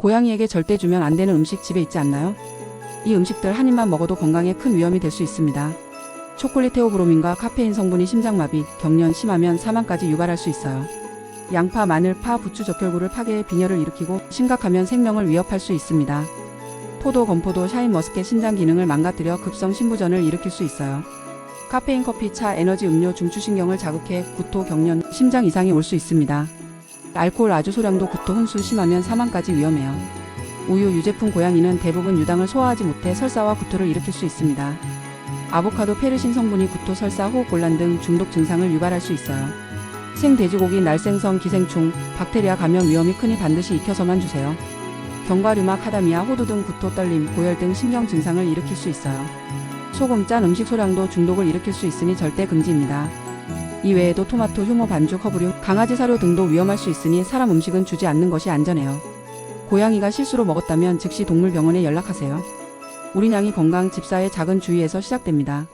고양이에게 절대 주면 안 되는 음식 집에 있지 않나요? 이 음식들 한 입만 먹어도 건강에 큰 위험이 될 수 있습니다. 초콜릿 테오브로민과 카페인 성분이 심장마비, 경련 심하면 사망까지 유발할 수 있어요. 양파, 마늘, 파, 부추, 적혈구를 파괴해 빈혈을 일으키고 심각하면 생명을 위협할 수 있습니다. 포도, 건포도, 샤인머스켓 신장 기능을 망가뜨려 급성 신부전을 일으킬 수 있어요. 카페인 커피, 차, 에너지 음료 중추신경을 자극해 구토, 경련, 심장 이상이 올 수 있습니다. 알코올 아주 소량도 구토, 혼수 심하면 사망까지 위험해요. 우유, 유제품 고양이는 대부분 유당을 소화하지 못해 설사와 구토를 일으킬 수 있습니다. 아보카도 페르신 성분이 구토, 설사, 호흡곤란 등 중독 증상을 유발할 수 있어요. 생돼지고기, 날생선, 기생충, 박테리아 감염 위험이 크니 반드시 익혀서만 주세요. 견과류마, 카다미아, 호두 등 구토, 떨림, 고열 등 신경 증상을 일으킬 수 있어요. 소금, 짠 음식 소량도 중독을 일으킬 수 있으니 절대 금지입니다. 이 외에도 토마토, 효모, 반죽, 허브류, 강아지 사료 등도 위험할 수 있으니 사람 음식은 주지 않는 것이 안전해요. 고양이가 실수로 먹었다면 즉시 동물병원에 연락하세요. 우리 냥이 건강 집사의 작은 주의에서 시작됩니다.